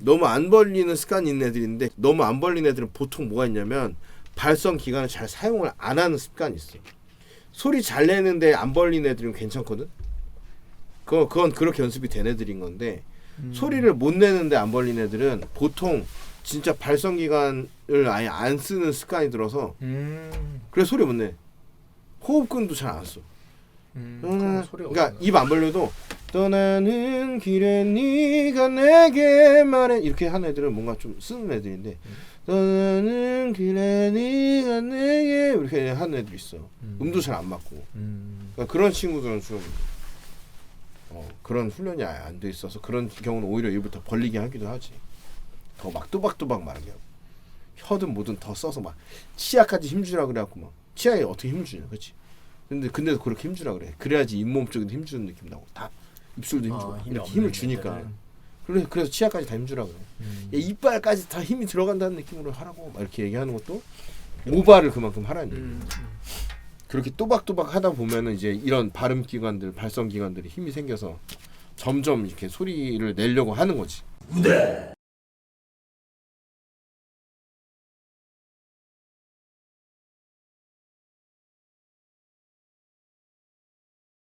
너무 안 벌리는 습관이 있는 애들인데 너무 안 벌리는 애들은 보통 뭐가 있냐면 발성 기관을 잘 사용을 안 하는 습관이 있어. 소리 잘 내는데 안 벌리는 애들은 괜찮거든. 그건 그건 그렇게 연습이 된 애들인 건데 소리를 못 내는데 안 벌리는 애들은 보통 진짜 발성 기관을 아예 안 쓰는 습관이 들어서 음. 그래 소리 못 내. 호흡근도 잘 안 써. 음. 소리가 그러니까? 입 안 벌려도 떠나는 길에 네가 내게 말해 이렇게 하는 애들은 뭔가 좀 쓰는 애들인데 떠나는 길에 네가 내게 이렇게 하는 애들 있어. 음. 음도 잘 안 맞고 음. 그러니까 그런 친구들은 좀 어, 그런 훈련이 아예 안 돼 있어서 그런 경우는 오히려 더 벌리게 하기도 하지. 더 막 또박또박 말하게 하고 혀든 뭐든 더 써서 막 치아까지 힘주라 그래갖고 막 치아에 어떻게 힘을 주냐, 그렇지? 근데 근데도 그렇게 힘주라 그래. 그래야지 잇몸 쪽에도 힘주는 느낌 나고 다 입술도 힘주고 아, 힘이 이렇게 없는 힘을 주니까. 애들은. 그래 그래서 치아까지 다 힘주라 그래. 음. 야, 이빨까지 다 힘이 들어간다는 느낌으로 하라고 막 이렇게 얘기하는 것도 모발을 그만큼 하라는 얘기. 음. 그렇게 또박또박 하다 보면은 이제 이런 발음 기관들, 발성 기관들이 힘이 생겨서 점점 이렇게 소리를 내려고 하는 거지.